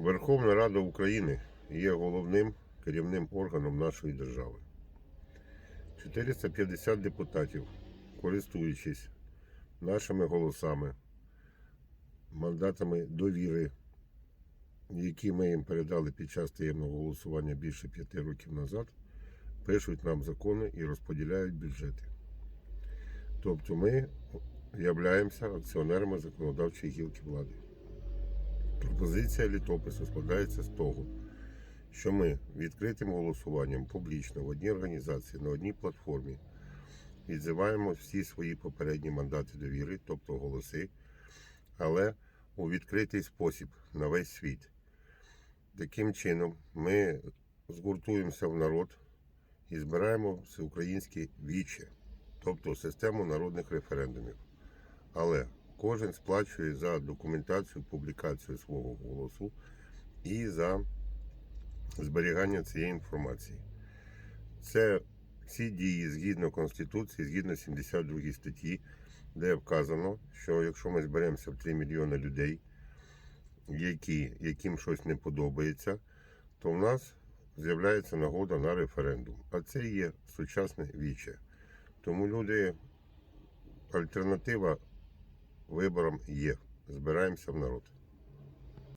Верховна Рада України є головним керівним органом нашої держави. 450 депутатів, користуючись нашими голосами, мандатами довіри, які ми їм передали під час таємного голосування більше п'яти років назад, пишуть нам закони і розподіляють бюджети. Тобто ми являємося акціонерами законодавчої гілки влади. Пропозиція літопису складається з того, що ми відкритим голосуванням публічно в одній організації на одній платформі відзиваємо всі свої попередні мандати довіри, тобто голоси, але у відкритий спосіб на весь світ. Таким чином, ми згуртуємося в народ і збираємо всеукраїнське віче, тобто систему народних референдумів. Але кожен сплачує за документацію, публікацію свого голосу і за зберігання цієї інформації. Це ці дії згідно Конституції, згідно 72 статті, де вказано, що якщо ми зберемося в 3 мільйони людей, які, яким щось не подобається, то в нас з'являється нагода на референдум. А це є сучасне віче. Тому люди, альтернатива виборам є. Збираємося в народ.